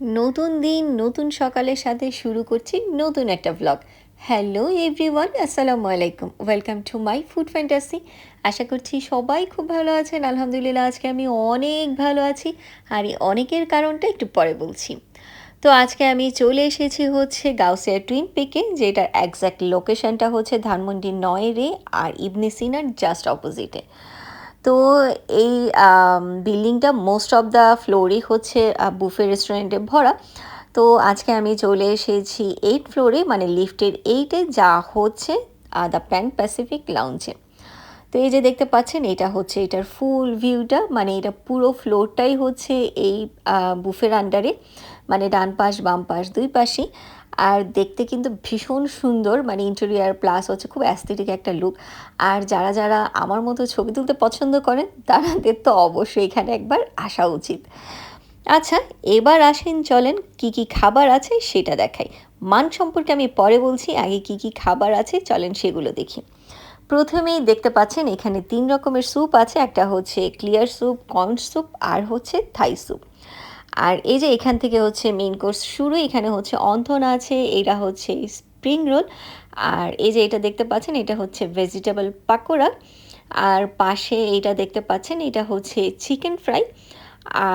নতুন দিন, নতুন সকালের সাথে শুরু করছি নতুন একটা ব্লগ হ্যালো এভরিওয়ান আসসালামু আলাইকুম। Welcome to my food fantasy আশা করছি সবাই খুব ভালো আছেন। আলহামদুলিল্লাহ, আজকে আমি অনেক ভালো আছি আর এই অনেকের কারণটা একটু পরে বলছি। তো আজকে আমি চলে এসেছি হচ্ছে গাউসিয়া টুইন পিকে, যেটার একজ্যাক্ট লোকেশনটা হচ্ছে ধানমন্ডি নয় রে আর ইবনে সিনার জাস্ট অপোজিটে তো এই বিল্ডিংটা মোস্ট অফ দ্য ফ্লোরই হচ্ছে বুফে রেস্টুরেন্টে ভরা। তো আজকে আমি চলে এসেছি এইট ফ্লোরে মানে লিফটের এইটে যা হচ্ছে দ্য প্যান প্যাসিফিক লাউঞ্জে তো এই যে দেখতে পাচ্ছেন, এটা হচ্ছে, এটার ফুল ভিউটা মানে এটা পুরো ফ্লোরটাই হচ্ছে এই বুফের আন্ডারে মানে ডান পাশ, বাম পাশ, দুই পাশই। আর দেখতে কিন্তু ভীষণ সুন্দর মানে ইন্টেরিয়ার প্লাস হচ্ছে খুব অ্যাস্থেটিক একটা লুক আর যারা যারা আমার মতো ছবি তুলতে পছন্দ করেন তাদের তো অবশ্যই এখানে একবার আসা উচিত। আচ্ছা এবার আসেন, চলেন কি কি খাবার আছে সেটা দেখাই। মান সম্পর্কে আমি পরে বলছি, আগে কি কি খাবার আছে, চলেন সেগুলো দেখি। প্রথমেই দেখতে পাচ্ছেন, এখানে তিন রকমের স্যুপ আছে, একটা হচ্ছে ক্লিয়ার স্যুপ কর্ন স্যুপ আর হচ্ছে থাই স্যুপ আর এই যে এখান থেকে হচ্ছে মেইন কোর্স শুরু, এখানে হচ্ছে অন্থন আছে এটা হচ্ছে স্প্রিং রোল আর এই যে এটা দেখতে পাচ্ছেন, এটা হচ্ছে ভেজিটেবল পাকোড়া, আর পাশে এটা দেখতে পাচ্ছেন, এটা হচ্ছে চিকেন ফ্রাই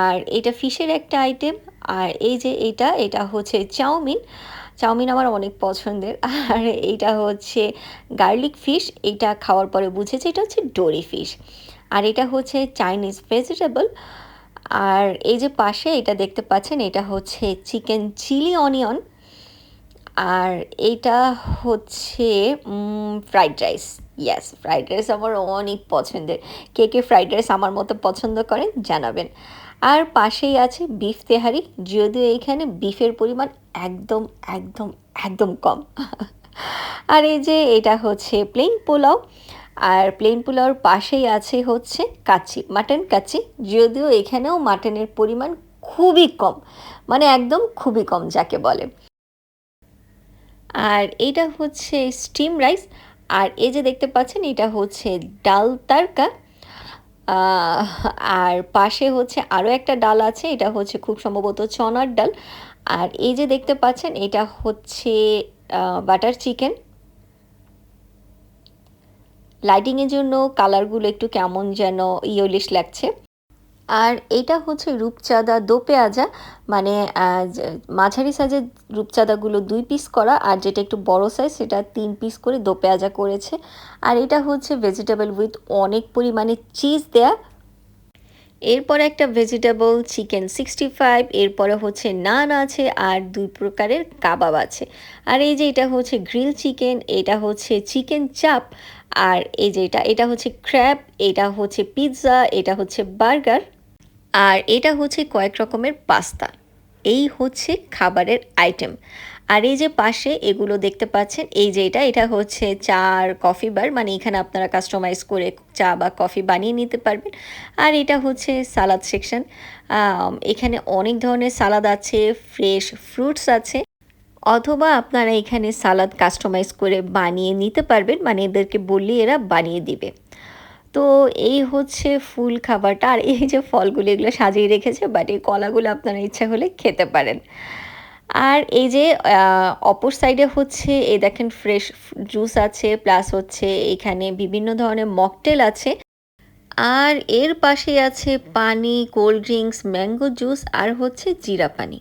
আর এটা ফিশের একটা আইটেম আর এই যে এটা এটা হচ্ছে চাউমিন চাউমিন আমার অনেক পছন্দের, আর এইটা হচ্ছে গার্লিক ফিশ এটা খাওয়ার পরে বুঝেছি, এটা হচ্ছে ডোরি ফিশ আর এটা হচ্ছে চাইনিজ ভেজিটেবল আর এই যে পাশে এটা দেখতে পাচ্ছেন, এটা হচ্ছে চিকেন চিলি অনিয়ন। আর এইটা হচ্ছে fried rice. Yes fried rice আমার অনেক পছন্দের। কে কে ফ্রাইড রাইস আমার মতো পছন্দ করেন জানাবেন। আর পাশেই আছে বিফ তেহারি, যদিও এখানে বিফের পরিমাণ একদম একদম একদম কম। আর এই যে এটা হচ্ছে প্লেন পোলাও। আর প্লেন পোলাওর পাশেই আছে হচ্ছে কাচি মাটন কাচি যদিও এখানেও মাটনের পরিমাণ খুবই কম মানে একদম খুবই কম যাকে বলে। আর এটা হচ্ছে স্টিম রাইস আর এই যে দেখতে পাচ্ছেন এটা হচ্ছে ডাল তারকা আর পাশে হচ্ছে আরও একটা ডাল আছে, এটা হচ্ছে খুব সম্ভবত চনার ডাল, আর এই যে দেখতে পাচ্ছেন এটা হচ্ছে বাটার চিকেন লাইটিংয়ের জন্য কালারগুলো একটু কেমন যেন ইয়লিশ লাগছে। আর এটা হচ্ছে রূপচাঁদা দো পেঁয়াজা মানে মাঝারি সাইজের রূপচাঁদাগুলো দুই পিস করা, আর যেটা একটু বড় সাইজ সেটা তিন পিস করে দো পেঁয়াজা করেছে। আর এটা হচ্ছে ভেজিটেবল উইথ অনেক পরিমাণে চিজ দেয়া। এরপরে একটা ভেজিটেবল চিকেন সিক্সটি ফাইভ এরপরে হচ্ছে নান আছে, আর দুই প্রকারের কাবাব আছে। আর এই যে এটা হচ্ছে গ্রিল চিকেন এটা হচ্ছে চিকেন চাপ আর এই যে এটা এটা হচ্ছে ক্র্যাব এটা হচ্ছে পিৎজা এটা হচ্ছে বার্গার আর এটা হচ্ছে কয়েক রকমের পাস্তা এই হচ্ছে খাবারের আইটেম আর এই যে পাশে এগুলো দেখতে পাচ্ছেন, এই যে এটা এটা হচ্ছে চার কফি বার মানে এখানে আপনারা কাস্টমাইজ করে চা বা কফি বানিয়ে নিতে পারবেন। আর এটা হচ্ছে সালাদ সেকশন এখানে অনেক ধরনের সালাদ আছে ফ্রেশ ফ্রুটস আছে। অথবা আপনারা এখানে সালাদ কাস্টমাইজ করে বানিয়ে নিতে পারবেন মানে এদেরকে বললে এরা বানিয়ে দিবে। তো এই হচ্ছে ফুল খাবারটা। আর এই যে ফলগুলো এগুলো সাজিয়ে রেখেছে বাট এই কলাগুলো আপনারা ইচ্ছা হলে খেতে পারেন। আর এই যে অপর সাইডে হচ্ছে, এই দেখেন ফ্রেশ জুস আছে প্লাস হচ্ছে এখানে বিভিন্ন ধরনের মকটেল আছে। আর এর পাশে আছে পানি কোল্ড ড্রিঙ্কস ম্যাঙ্গো জুস আর হচ্ছে জিরা পানি।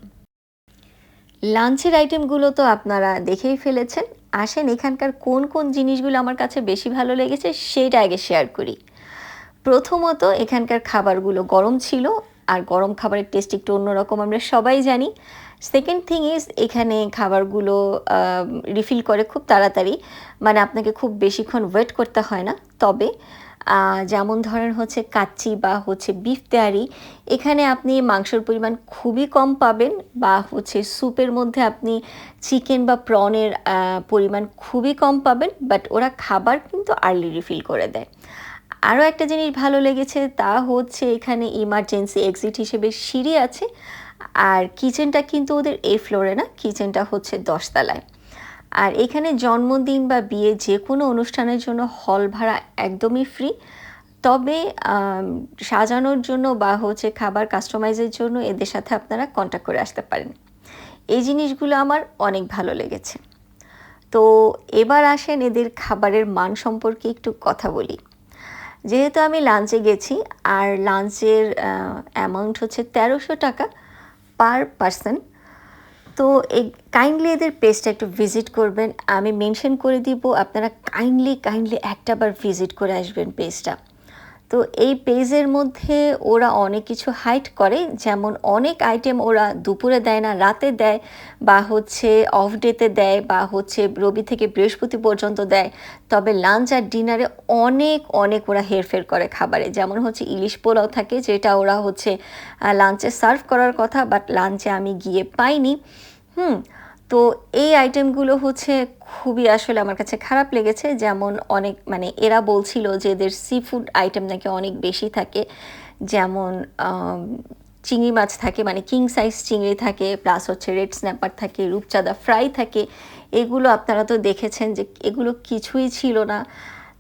লাঞ্চের আইটেমগুলো তো আপনারা দেখেই ফেলেছেন। আসেন, এখানকার কোন কোন জিনিসগুলো আমার কাছে বেশি ভালো লেগেছে সেটা আগে শেয়ার করি। প্রথমত এখানকার খাবারগুলো গরম ছিল, আর গরম খাবারের টেস্ট একটু অন্যরকম, আমরা সবাই জানি। সেকেন্ড থিং ইজ এখানে খাবারগুলো রিফিল করে খুব তাড়াতাড়ি। মানে আপনাকে খুব বেশিক্ষণ ওয়েট করতে হয় না। তবে যেমন ধরেন হচ্ছে কাচ্চি বা হচ্ছে বিফ তেয়ারি এখানে আপনি মাংসর পরিমাণ খুবই কম পাবেন বা হচ্ছে স্যুপের মধ্যে আপনি চিকেন বা প্রনের পরিমাণ খুবই কম পাবেন বাট ওরা খাবার কিন্তু আর্লি রিফিল করে দেয়। আরও একটা জিনিস ভালো লেগেছে তা হচ্ছে এখানে ইমার্জেন্সি এক্সিট হিসেবে সিঁড়ি আছে, আর কিচেনটা কিন্তু ওদের এই ফ্লোরে না কিচেনটা হচ্ছে দশতলায়। আর এখানে জন্মদিন বা বিয়ে যে কোনো অনুষ্ঠানের জন্য হল ভাড়া একদমই ফ্রি তবে সাজানোর জন্য বা হচ্ছে খাবার কাস্টমাইজের জন্য এদের সাথে আপনারা কন্ট্যাক্ট করে আসতে পারেন। এই জিনিসগুলো আমার অনেক ভালো লেগেছে। তো এবার আসেন এদের খাবারের মান সম্পর্কে একটু কথা বলি। যেহেতু আমি লাঞ্চে গেছি, আর লাঞ্চের অ্যামাউন্ট হচ্ছে তেরোশো টাকা পার পারসন তো এই কাইন্ডলি এদের পেজটা একটু ভিজিট করবেন। আমি মেনশন করে দিব, আপনারা কাইন্ডলি কাইন্ডলি একটাবার ভিজিট করে আসবেন পেজটা তো এই পেজের মধ্যে ওরা অনেক কিছু হাইট করে, যেমন অনেক আইটেম ওরা দুপুরে দেয় না, রাতে দেয়, বা হচ্ছে অফ ডেতে দেয়, বা হচ্ছে রবি থেকে বৃহস্পতি পর্যন্ত দেয়। তবে লাঞ্চ আর ডিনারে অনেক অনেক ওরা হেরফের করে খাবারে। যেমন হচ্ছে ইলিশ পোলাও থাকে, যেটা ওরা হচ্ছে লাঞ্চে সার্ভ করার কথা বাট লাঞ্চে আমি গিয়ে পাইনি। হুম, তো এই আইটেমগুলো হচ্ছে খুবই আসলে আমার কাছে খারাপ লেগেছে। যেমন অনেক মানে এরা বলছিল যে এদের সি ফুড আইটেম নাকি অনেক বেশি থাকে। যেমন চিংড়ি মাছ থাকে মানে কিং সাইজ চিংড়ি থাকে প্লাস হচ্ছে রেড স্ন্যাপার থাকে, রূপচাঁদা ফ্রাই থাকে। এগুলো আপনারা তো দেখেছেন যে এগুলো কিছুই ছিল না।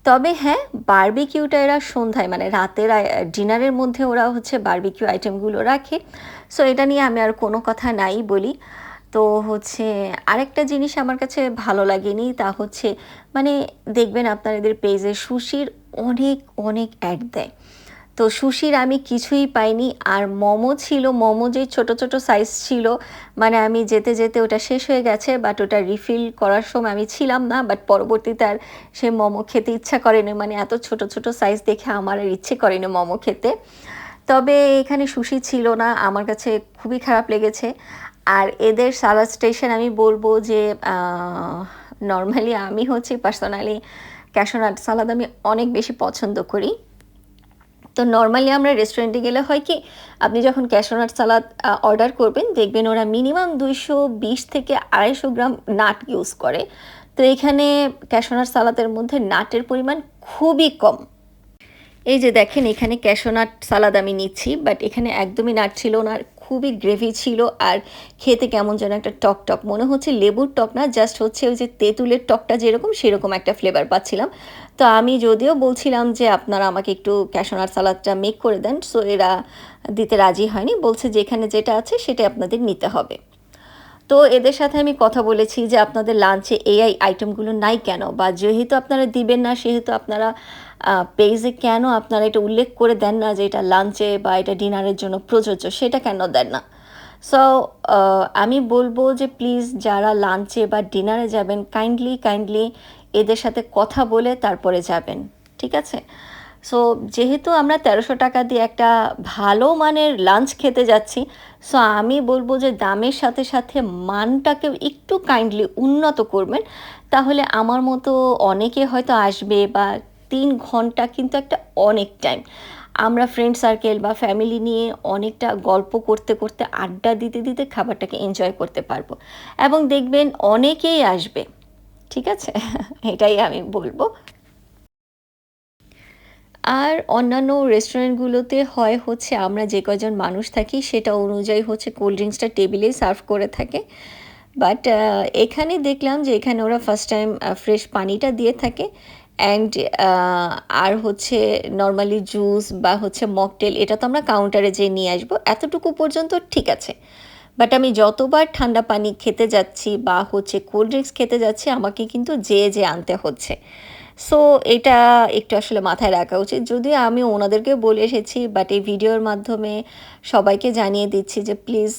তবে হ্যাঁ বার্বিকিউটা এরা সন্ধ্যায় মানে রাতের ডিনারের মধ্যে ওরা হচ্ছে বার্বিকিউ আইটেমগুলো রাখে। সো এটা নিয়ে আমি আর কোনো কথা নাই বলি। তো হচ্ছে আরেকটা জিনিস আমার কাছে ভালো লাগেনি, তা হচ্ছে মানে দেখবেন আপনার এদের পেজে সুশির অনেক অনেক অ্যাড দেয়। তো সুশির আমি কিছুই পাইনি, আর মোমো ছিল, মোমো যে ছোট ছোট সাইজ ছিল মানে আমি যেতে যেতে ওটা শেষ হয়ে গেছে বাট ওটা রিফিল করার সময় আমি ছিলাম না বাট পরবর্তীতে আর সে মোমো খেতে ইচ্ছা করেনি মানে এত ছোট ছোট সাইজ দেখে আমার আর ইচ্ছে করেনি মোমো খেতে। তবে এখানে সুশি ছিল না, আমার কাছে খুবই খারাপ লেগেছে। আর এদের সালাদ স্টেশন আমি বলব যে নর্মালি আমি হচ্ছে পার্সোনালি ক্যাশোনাট সালাদ আমি অনেক বেশি পছন্দ করি। তো নর্মালি আমরা রেস্টুরেন্টে গেলে হয় কি, আপনি যখন ক্যাশোনাট সালাদ অর্ডার করবেন, দেখবেন ওরা মিনিমাম দুইশো বিশ থেকে আড়াইশো গ্রাম নাট ইউজ করে। তো এখানে ক্যাশোনাট সালাদের মধ্যে নাটের পরিমাণ খুবই কম। এই যে দেখেন, এখানে ক্যাশোনাট সালাদ আমি নিচ্ছি বাট এখানে একদমই নাট ছিল না খুবই গ্রেভি ছিল আর খেতে কেমন যেন একটা টক টক। মনে হচ্ছে লেবুর টক না জাস্ট হচ্ছে ওই যে তেঁতুলের টকটা যেরকম, সেরকম একটা ফ্লেভার পাচ্ছিলাম। তো আমি যদিও বলছিলাম যে আপনারা আমাকে একটু ক্যাশোনার সালাদটা মেক করে দেন সো এরা দিতে রাজি হয়নি। বলছে যেখানে যেটা আছে সেটা আপনাদের নিতে হবে। তো এদের সাথে আমি কথা বলেছি যে আপনাদের লাঞ্চে এআই আইটেমগুলো নাই কেন? বা যেহেতু আপনারা দিবেন না, সেহেতু আপনারা পেজে কেন আপনারা এটা উল্লেখ করে দেন না যে এটা লাঞ্চে বা এটা ডিনারের জন্য প্রযোজ্য, সেটা কেন দেন না? সো আমি বলব যে প্লিজ যারা লাঞ্চে বা ডিনারে যাবেন কাইন্ডলি কাইন্ডলি এদের সাথে কথা বলে তারপরে যাবেন, ঠিক আছে? সো যেহেতু আমরা তেরোশো টাকা দিয়ে একটা ভালো মানের লাঞ্চ খেতে যাচ্ছি সো আমি বলব যে দামের সাথে সাথে মানটাকেও একটু কাইন্ডলি উন্নত করবেন, তাহলে আমার মতো অনেকে হয়তো আসবে বা তিন ঘণ্টা কিন্তু একটা অনেক টাইম আমরা ফ্রেন্ড সার্কেল বা ফ্যামিলি নিয়ে অনেকটা গল্প করতে করতে আড্ডা দিতে দিতে খাবারটাকে এনজয় করতে পারব। এবং দেখবেন অনেকেই আসবে, ঠিক আছে? এটাই আমি বলব। আর অন্যান্য রেস্টুরেন্টগুলোতে হয় হচ্ছে আমরা যে কজন মানুষ থাকি, সেটা অনুযায়ী হচ্ছে কোল্ড ড্রিঙ্কসটা টেবিলেই সার্ভ করে থাকে। বাট এখানে দেখলাম যে এখানে ওরা ফার্স্ট টাইম ফ্রেশ পানিটা দিয়ে থাকে। অ্যান্ড আর হচ্ছে নর্মালি জুস বা হচ্ছে মকটেল এটা তো আমরা কাউন্টারে যেয়ে নিয়ে আসব। এতটুকু পর্যন্ত ঠিক আছে। বাট আমি যতবার ঠান্ডা পানি খেতে যাচ্ছি বা হচ্ছে কোল্ড ড্রিঙ্কস খেতে যাচ্ছি, আমাকে কিন্তু যেয়ে যে আনতে হচ্ছে। সো এটা একটু আসলে মাথায় রাখা উচিত। যদিও আমি ওনাদেরকে বলে এসেছি বাট এই ভিডিওর মাধ্যমে সবাইকে জানিয়ে দিচ্ছি যে প্লিজ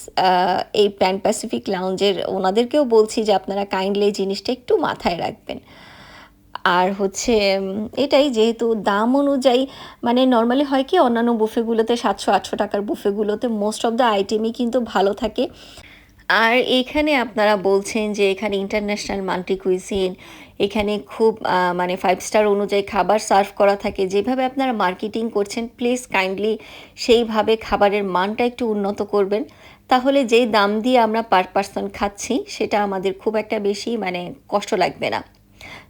এই প্যান প্যাসিফিক লাউঞ্জের ওনাদেরকেও বলছি যে আপনারা কাইন্ডলি এই জিনিসটা একটু মাথায় রাখবেন। আর হচ্ছে এটাই যেহেতু দাম অনুযায়ী মানে নর্মালি হয় কি, অন্যান্য বুফেগুলোতে সাতশো, আটশো টাকার বুফেগুলোতে মোস্ট অফ দ্য আইটেমই কিন্তু ভালো থাকে। আর এখানে আপনারা বলছেন যে এখানে ইন্টারন্যাশনাল মাল্টি কুইজিন এখানে খুব মানে ফাইভ স্টার অনুযায়ী খাবার সার্ভ করা থাকে। যেভাবে আপনারা মার্কেটিং করছেন প্লিজ কাইন্ডলি সেইভাবে খাবারের মানটা একটু উন্নত করবেন। তাহলে যেই দাম দিয়ে আমরা পার পার্সন খাচ্ছি, সেটা আমাদের খুব একটা বেশি মানে কষ্ট লাগবে না।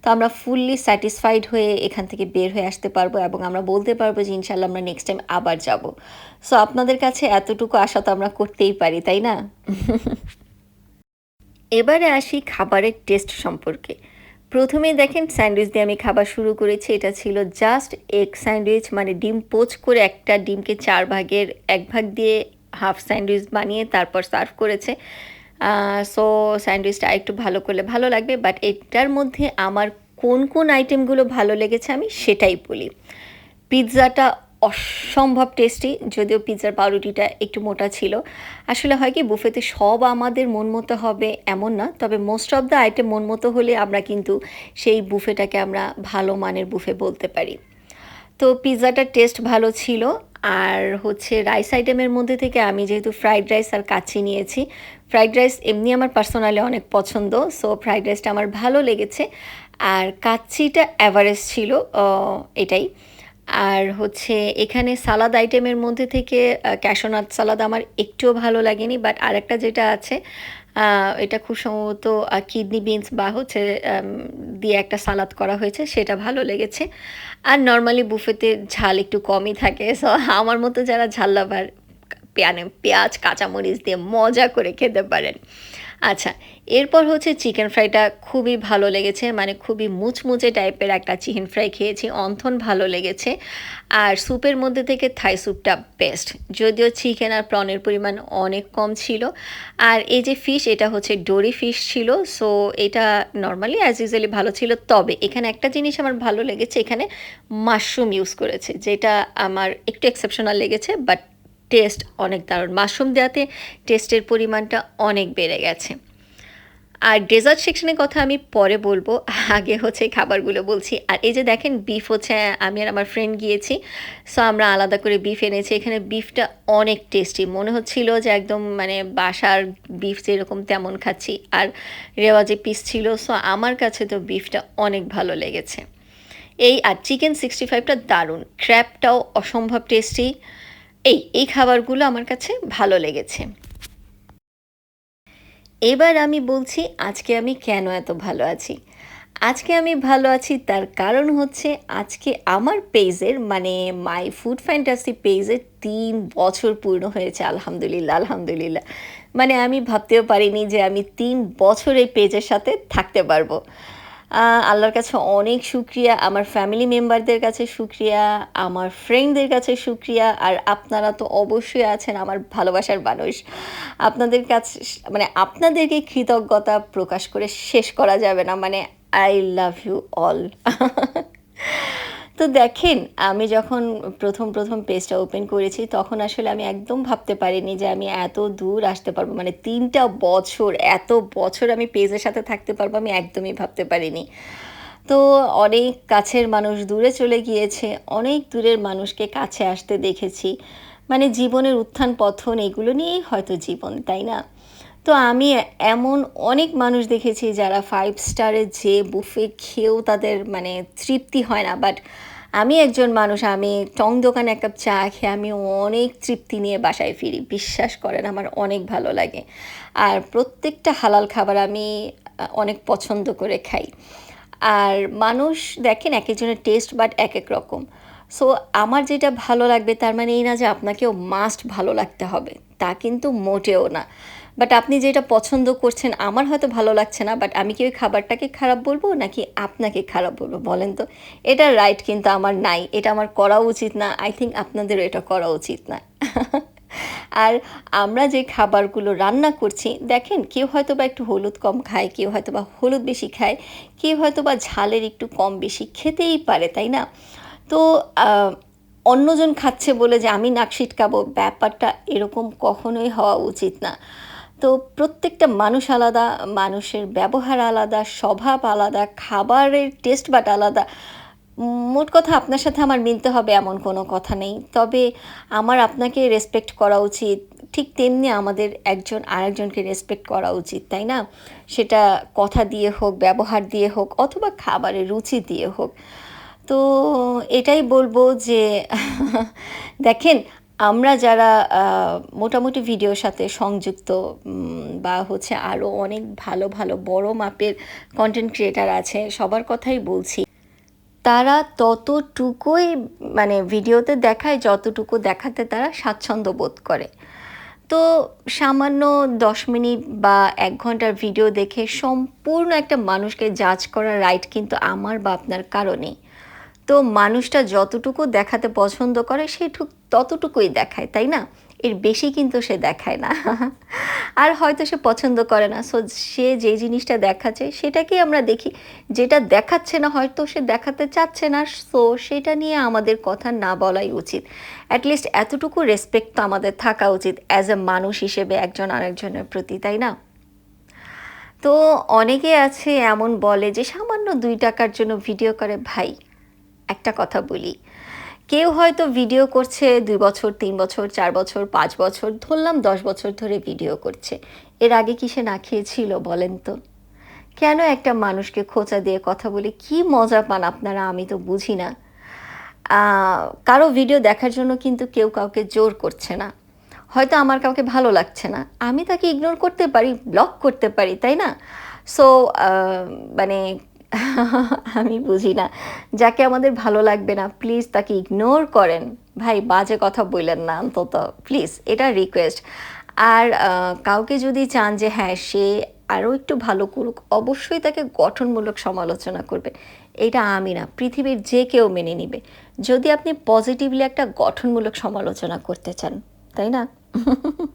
তো আমরা ফুললি স্যাটিসফাইড হয়ে এখান থেকে বের হয়ে আসতে পারব এবং আমরা বলতে পারব যে ইনশাল্লাহ আমরা নেক্সট টাইম আবার যাব। সো আপনাদের কাছে এতটুকু আশা তো আমরা করতেই পারি, তাই না? এবারে আসি খাবারের টেস্ট সম্পর্কে। প্রথমে দেখেন স্যান্ডউইচ দিয়ে আমি খাবার শুরু করেছি। এটা ছিল জাস্ট এগ স্যান্ডউইচ মানে ডিম পোচ করে একটা ডিমকে চার ভাগের এক ভাগ দিয়ে হাফ স্যান্ডউইচ বানিয়ে তারপর সার্ভ করেছে। সো স্যান্ডউইচটা একটু ভালো করলে ভালো লাগবে বাট এটার মধ্যে আমার কোন কোন আইটেমগুলো ভালো লেগেছে আমি সেটাই বলি। পিৎজাটা অসম্ভব টেস্টি যদিও পিৎজার পাউরুটিটা একটু মোটা ছিল। আসলে হয় কি বুফেতে সব আমাদের মন মতো হবে এমন না, তবে মোস্ট অফ দ্য আইটেম মন মতো হলে আমরা কিন্তু সেই বুফেটাকে আমরা ভালো মানের বুফে বলতে পারি। তো পিৎজাটার টেস্ট ভালো ছিল। আর হচ্ছে রাইস আইটেমের মধ্যে থেকে আমি যেহেতু ফ্রাইড রাইস আর কাচ্চি নিয়েছি, ফ্রাইড রাইস এমনি আমার পার্সোনালি অনেক পছন্দ, সো ফ্রাইড রাইসটা আমার ভালো লেগেছে। আর কাচ্চিটা অ্যাভারেজ ছিল এটাই। আর হচ্ছে এখানে সালাদ আইটেমের মধ্যে থেকে ক্যাশোনাথ সালাদ আমার একটুও ভালো লাগেনি বাট আরেকটা যেটা আছে এটা খুব সম্ভবত কিডনি বিনস বা হচ্ছে দিয়ে একটা সালাদ করা হয়েছে, সেটা ভালো লেগেছে। আর নর্মালি বুফেতে ঝাল একটু কমই থাকে সো আমার মতো যারা ঝাল লাভার পেঁয়াজ, কাঁচামরিচ দিয়ে মজা করে খেতে পারেন। আচ্ছা এরপর হচ্ছে চিকেন ফ্রাইটা খুবই ভালো লেগেছে মানে খুবই মুচমুচে টাইপের একটা চিকেন ফ্রাই খেয়েছি, অন্থন ভালো লেগেছে। আর স্যুপের মধ্যে থেকে থাই স্যুপটা বেস্ট যদিও চিকেন আর প্রনের পরিমাণ অনেক কম ছিল। আর এই যে ফিশ এটা হচ্ছে ডোরি ফিশ ছিল সো এটা নর্মালি অ্যাজ ইউজুয়ালি ভালো ছিল। তবে এখানে একটা জিনিস আমার ভালো লেগেছে, এখানে মাশরুম ইউজ করেছে, যেটা আমার একটু এক্সেপশনাল লেগেছে বাট টেস্ট অনেক দারুণ। মাশরুম দেওয়াতে টেস্টের পরিমাণটা অনেক বেড়ে গেছে। আর ডেজার্ট সেকশনের কথা আমি পরে বলব। আগে হচ্ছে খাবারগুলো বলছি। আর এই যে দেখেন বিফ হচ্ছে, আমি আর আমার ফ্রেন্ড গিয়েছি। সো আমরা আলাদা করে বিফ এনেছি। এখানে বিফটা অনেক টেস্টি মনে হচ্ছিল যে একদম মানে বাসার বিফ যেরকম তেমন খাচ্ছি। আর রেওয়াজে পিস ছিল। সো আমার কাছে তো বিফটা অনেক ভালো লেগেছে। এই আর চিকেন সিক্সটি ফাইভটা দারুণ। ক্র্যাপটাও অসম্ভব টেস্টি এই এই খাবারগুলো আমার কাছে ভালো লেগেছে। এবার আমি বলছি, আজকে আমি কেন এত ভালো আছি? আজকে আমি ভালো আছি তার কারণ হচ্ছে, আজকে আমার পেজের মানে মাই ফুড ফ্যান্টাসি পেজের তিন বছর পূর্ণ হয়েছে, আলহামদুলিল্লাহ আলহামদুলিল্লাহ। মানে আমি ভাবতেও পারিনি যে আমি তিন বছর এই পেজের সাথে থাকতে পারব। আল্লাহর কাছে অনেক সুক্রিয়া আমার ফ্যামিলি মেম্বারদের কাছে সুক্রিয়া আমার ফ্রেন্ডদের কাছে সুক্রিয়া আর আপনারা তো অবশ্যই আছেন আমার ভালোবাসার মানুষ। আপনাদের কাছে মানে আপনাদেরকে কৃতজ্ঞতা প্রকাশ করে শেষ করা যাবে না মানে আই লাভ ইউ অল তো দেখেন, আমি যখন প্রথম প্রথম পেজটা ওপেন করেছি, তখন আসলে আমি একদম ভাবতে পারিনি যে আমি এত দূর আসতে পারব। মানে তিনটা বছর, এত বছর আমি পেজের সাথে থাকতে পারব, আমি একদমই ভাবতে পারিনি। তো অনেক কাছের মানুষ দূরে চলে গিয়েছে, অনেক দূরের মানুষকে কাছে আসতে দেখেছি। মানে জীবনের উত্থান পথন এগুলো নিয়েই হয়তো জীবন, তাই না? তো আমি এমন অনেক মানুষ দেখেছি যারা ফাইভ স্টারে যে বুফে খেয়েও তাদের মানে তৃপ্তি হয় না। বাট আমি একজন মানুষ, আমি টং দোকানে এক কাপ চা খেয়ে আমি অনেক তৃপ্তি নিয়ে বাসায় ফিরি। বিশ্বাস করেন, আমার অনেক ভালো লাগে। আর প্রত্যেকটা হালাল খাবার আমি অনেক পছন্দ করে খাই। আর মানুষ দেখেন এক একজনের টেস্ট বাট এক এক রকম। সো আমার যেটা ভালো লাগবে, তার মানে এই না যে আপনাকেও মাস্ট ভালো লাগতে হবে। তা কিন্তু মোটেও না। বাট আপনি যেটা পছন্দ করছেন, আমার হয়তো ভালো লাগছে না, বাট আমি কি ওই খাবারটাকে খারাপ বলব, নাকি আপনাকে খারাপ বলব, বলেন তো? এটা রাইট কিন্তু আমার নাই, এটা আমার করা উচিত না আই থিঙ্ক আপনাদেরও এটা করা উচিত না। আর আমরা যে খাবারগুলো রান্না করছি, দেখেন, কেউ হয়তো বা একটু হলুদ কম খায়, কেউ হয়তো বা হলুদ বেশি খায়, কেউ হয়তো বা ঝালের একটু কম বেশি খেতেই পারে, তাই না? তো অন্যজন খাচ্ছে বলে যে আমি নাক ছিটকাবো ব্যাপারটা এরকম কখনোই হওয়া উচিত না। তো প্রত্যেকটা মানুষ আলাদা, মানুষের ব্যবহার আলাদা, স্বভাব আলাদা, খাবারের টেস্ট বাট আলাদা। মোট কথা আপনার সাথে আমার মিলতে হবে এমন কোনো কথা নেই। তবে আমার আপনাকে রেসপেক্ট করা উচিত। ঠিক তেমনি আমাদের একজন আরেকজনকে রেসপেক্ট করা উচিত, তাই না? সেটা কথা দিয়ে হোক, ব্যবহার দিয়ে হোক, অথবা খাবারের রুচি দিয়ে হোক। তো এটাই বলব যে, দেখেন আমরা যারা মোটামুটি ভিডিওর সাথে সংযুক্ত বা হচ্ছে আরও অনেক ভালো ভালো, বড় মাপের কন্টেন্ট ক্রিয়েটার আছে, সবার কথাই বলছি। তারা ততটুকুই মানে ভিডিওতে দেখায়, যতটুকু দেখাতে তারা স্বাচ্ছন্দ্য বোধ করে। তো সামান্য দশ মিনিট বা এক ঘণ্টার ভিডিও দেখে সম্পূর্ণ একটা মানুষকে জাজ করার রাইট কিন্তু আমার বা আপনার কারণেই তো মানুষটা যতটুকু দেখাতে পছন্দ করে, সে ঠিক ততটুকুই দেখায়, তাই না? এর বেশি কিন্তু সে দেখায় না। আর হয়তো সে পছন্দ করে না। সো সে যে জিনিসটা দেখাচ্ছে, সেটাকেই আমরা দেখি। যেটা দেখাচ্ছে না হয়তো সে দেখাতে চাচ্ছে না। সো সেটা নিয়ে আমাদের কথা না বলাই উচিত। অ্যাটলিস্ট এতটুকু রেসপেক্ট তো আমাদের থাকা উচিত অ্যাজ এ মানুষ হিসেবে একজন আরেকজনের প্রতি, তাই না? তো অনেকে আছে, এমন বলে যে, সামান্য দুই টাকার জন্য ভিডিও করে, ভাই একটা কথা বলি। কেউ হয়তো ভিডিও করছে, দুই বছর, তিন বছর, চার বছর, পাঁচ বছর, ধরলাম দশ বছর ধরে ভিডিও করছে। এর আগে কি সে না খেয়েছিল বলেন তো? কেন একটা মানুষকে খোঁচা দিয়ে কথা বলে কি মজা পান আপনারা আমি তো বুঝি না। কারও ভিডিও দেখার জন্য কিন্তু কেউ কাউকে জোর করছে না। হয়তো আমার কাউকে ভালো লাগছে না। আমি তাকে ইগনোর করতে পারি ব্লক করতে পারি, তাই না? সো মানে আমি বুঝি না। যাকে আমাদের ভালো লাগবে না প্লিজ তাকে ইগনোর করেন। ভাই, বাজে কথা বললেন না অন্তত। প্লিজ এটা রিকোয়েস্ট আর কাউকে যদি চান যে হ্যাঁ সে আরও একটু ভালো করুক, অবশ্যই তাকে গঠনমূলক সমালোচনা করবে। এটা আমি না, পৃথিবীর যে কেউ মেনে নিবে। যদি আপনি পজিটিভলি একটা গঠনমূলক সমালোচনা করতে চান, তাই না?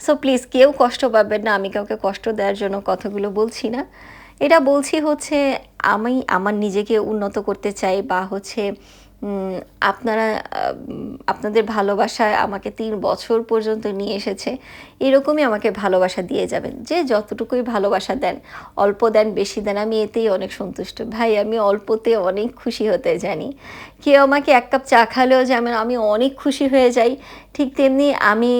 সো প্লিজ কেউ কষ্ট পাবেন না। আমি কাউকে কষ্ট দেওয়ার জন্য কথাগুলো বলছি না। এটা বলছি হচ্ছে আমি আমার নিজেকে উন্নত করতে চাই বা হচ্ছে আপনারা আপনাদের ভালোবাসায় আমাকে তিন বছর পর্যন্ত নিয়ে এসেছে, এরকমই আমাকে ভালোবাসা দিয়ে যাবেন। যে যতটুকুই ভালোবাসা দেন, অল্প দেন, বেশি দেন, আমি এতেই অনেক সন্তুষ্ট। ভাই, আমি অল্পতে অনেক খুশি হতে জানি। কেউ আমাকে এক কাপ চা খালেও যেমন আমি অনেক খুশি হয়ে যাই। ঠিক তেমনি আমি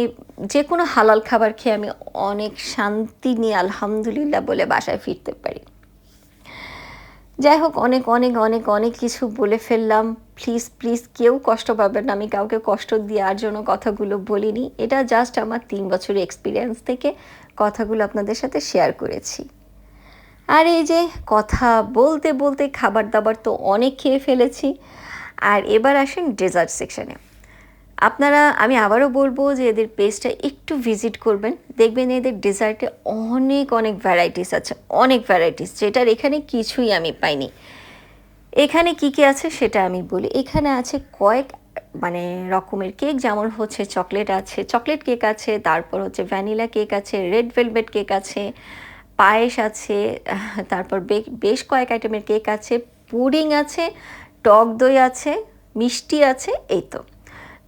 যে কোনো হালাল খাবার খেয়ে আমি অনেক শান্তি নিয়ে আলহামদুলিল্লাহ বলে বাসায় ফিরতে পারি। যাই হোক, অনেক অনেক অনেক অনেক কিছু বলে ফেললাম। প্লিজ প্লিজ কেউ কষ্ট পাবেন না। আমি কাউকে কষ্ট দেওয়ার জন্য কথাগুলো বলিনি। এটা জাস্ট আমার তিন বছরের এক্সপিরিয়েন্স থেকে কথাগুলো আপনাদের সাথে শেয়ার করেছি। আর এই যে কথা বলতে বলতে খাবার দাবার তো অনেক খেয়ে ফেলেছি। আর এবার আসেন ডেজার্ট সেকশনে আপনারা, আমি আবারও বলব যে এদের পেজটা একটু ভিজিট করবেন। দেখবেন এদের ডেজার্টে অনেক অনেক ভ্যারাইটিস আছে, অনেক ভ্যারাইটিস যেটার এখানে কিছুই আমি পাইনি। এখানে কি কি আছে সেটা আমি বলি। এখানে আছে কয়েক মানে রকমের কেক যেমন হচ্ছে চকলেট আছে চকলেট কেক আছে, তারপর হচ্ছে ভ্যানিলা কেক আছে রেড ভেলভেট কেক আছে, পায়েস আছে, তারপর বেশ কয়েক আইটেমের কেক আছে, পুডিং আছে, টক দই আছে, মিষ্টি আছে, এই তো।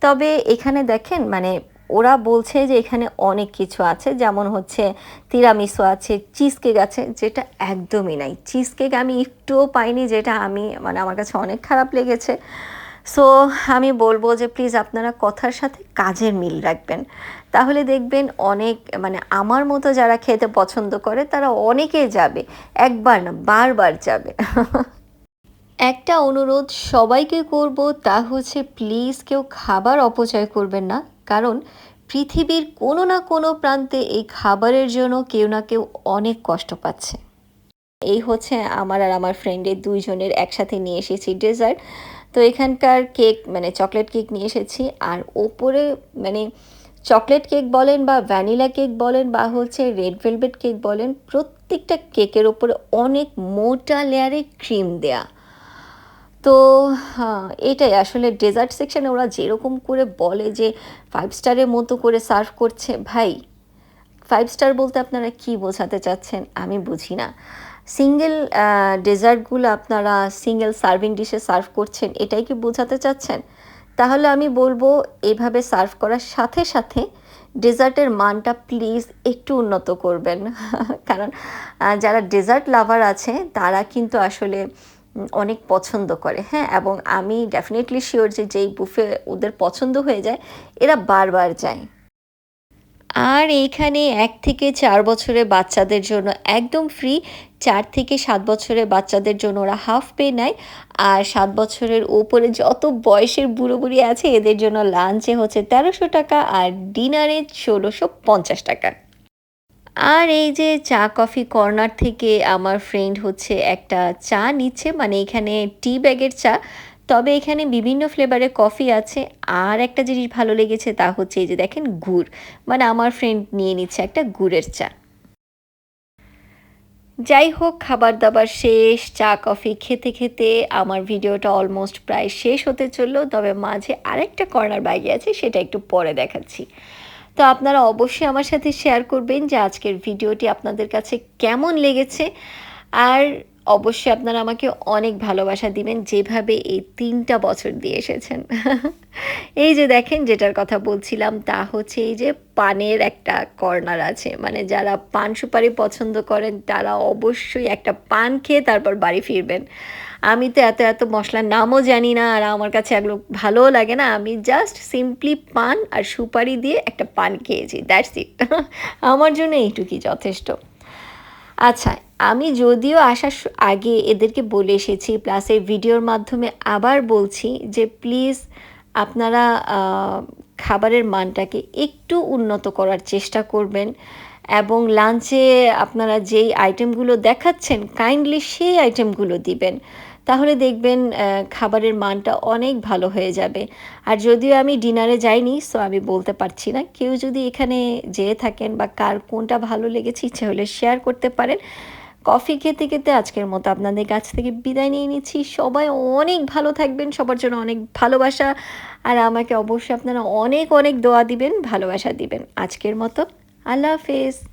তবে এখানে দেখেন মানে ওরা বলছে যে এখানে অনেক কিছু আছে। যেমন হচ্ছে তিরামিসু আছে চিজ কেক আছে, যেটা একদমই নাই। চিজ কেক আমি একটুও পাইনি, যেটা আমি মানে আমার কাছে অনেক খারাপ লেগেছে। সো আমি বলব যে প্লিজ আপনারা কথার সাথে কাজের মিল রাখবেন। তাহলে দেখবেন অনেক মানে আমার মতো যারা খেতে পছন্দ করে, তারা অনেকে যাবে। একবার না, বারবার যাবে। একটা অনুরোধ সবাইকে করব, তা হচ্ছে প্লিজ কেউ খাবার অপচয় করবেন না। কারণ পৃথিবীর কোনো না কোনো প্রান্তে এই খাবারের জন্য কেউ না কেউ অনেক কষ্ট পাচ্ছে। এই হচ্ছে আমার আর আমার ফ্রেন্ডের দুইজনের একসাথে নিয়ে এসেছি ডেজার্ট তো এখানকার কেক মানে চকলেট কেক নিয়ে এসেছি। আর ওপরে মানে চকলেট কেক বলেন বা ভ্যানিলা কেক বলেন বা হচ্ছে রেড ভেলভেট কেক বলেন, প্রত্যেকটা কেকের ওপরে অনেক মোটা লেয়ারে ক্রিম দেয়া। তো হ্যাঁ এটাই আসলে ডেজার্ট সেকশানে ওরা যেরকম করে বলে যে ফাইভ স্টারের মতো করে সার্ভ করছে, ভাই ফাইভ স্টার বলতে আপনারা কি বোঝাতে চাচ্ছেন আমি বুঝি না। সিঙ্গেল ডেজার্টগুলো আপনারা সিঙ্গেল সার্ভিং ডিশে সার্ভ করছেন, এটাই কি বোঝাতে চাচ্ছেন? তাহলে আমি বলব এভাবে সার্ভ করার সাথে সাথে ডেজার্টের মানটা প্লিজ একটু উন্নত করবেন। কারণ যারা ডেজার্ট লাভার আছে, তারা কিন্তু আসলে অনেক পছন্দ করে হ্যাঁ? এবং আমি ডেফিনেটলি শিওর যে যেই বুফে ওদের পছন্দ হয়ে যায়, এরা বারবার যায়। আর এইখানে এক থেকে চার বছরের বাচ্চাদের জন্য একদম ফ্রি চার থেকে সাত বছরের বাচ্চাদের জন্য ওরা হাফ পে নেয়। আর সাত বছরের ওপরে যত বয়সের বুড়ো বুড়ি আছে, এদের জন্য লাঞ্চে হচ্ছে তেরোশো টাকা আর ডিনারে ষোলোশো পঞ্চাশ টাকা। আর এই যে চা কফি কর্নার থেকে আমার ফ্রেন্ড হচ্ছে একটা চা নিচ্ছে মানে এখানে টি ব্যাগের চা। তবে এখানে বিভিন্ন ফ্লেভারের কফি আছে। আর একটা জিনিস ভালো লেগেছে তা হচ্ছে এই যে দেখেন গুড়। মানে আমার ফ্রেন্ড নিয়ে নিচ্ছে একটা গুড়ের চা। যাই হোক খাবার দাবার শেষ, চা, কফি খেতে খেতে আমার ভিডিওটা অলমোস্ট প্রায় শেষ হতে চলল। তবে মাঝে আরেকটা কর্নার বাকি আছে, সেটা একটু পরে দেখাচ্ছি। তো আপনারা অবশ্যই আমার সাথে শেয়ার করবেন যে আজকের ভিডিওটি আপনাদের কাছে কেমন লেগেছে। আর অবশ্যই আপনারা আমাকে অনেক ভালোবাসা দিবেন যেভাবে এই তিনটা বছর দিয়ে এসেছেন। এই যে দেখেন যেটার কথা বলছিলাম, তা হচ্ছে এই যে পানের একটা কর্নার আছে। মানে যারা পান সুপারি পছন্দ করেন, তারা অবশ্যই একটা পান খেয়ে তারপর বাড়ি ফিরবেন। আমি তো এত এত মশলার নামও জানি না, আর আমার কাছে এগুলো ভালোও লাগে না। আমি জাস্ট সিম্পলি পান আর সুপারি দিয়ে একটা পান খেয়েছি দ্যাটস ইট আমার জন্য এইটুকুই যথেষ্ট। আচ্ছা আমি যদিও আসার আগে এদেরকে বলে এসেছি প্লাস এই ভিডিওর মাধ্যমে আবার বলছি যে প্লিজ আপনারা খাবারের মানটাকে একটু উন্নত করার চেষ্টা করবেন এবং লাঞ্চে আপনারা যেই আইটেমগুলো দেখাচ্ছেন কাইন্ডলি সেই আইটেমগুলো দিবেন। তাহলে দেখবেন খাবারের মানটা অনেক ভালো হয়ে যাবে। আর যদিও আমি ডিনারে যাইনি সো আমি বলতে পারছি না। কেউ যদি এখানে যেয়ে থাকেন বা কার কোনটা ভালো লেগেছে, ইচ্ছে হলে শেয়ার করতে পারেন। কফি খেতে খেতে আজকের মতো আপনাদের কাছ থেকে বিদায় নিয়ে নিচ্ছি। সবাই অনেক ভালো থাকবেন, সবার জন্য অনেক ভালোবাসা। আর আমাকে অবশ্যই আপনারা অনেক অনেক দোয়া দিবেন, ভালোবাসা দিবেন। আজকের মতো, আল্লাহ হাফেজ।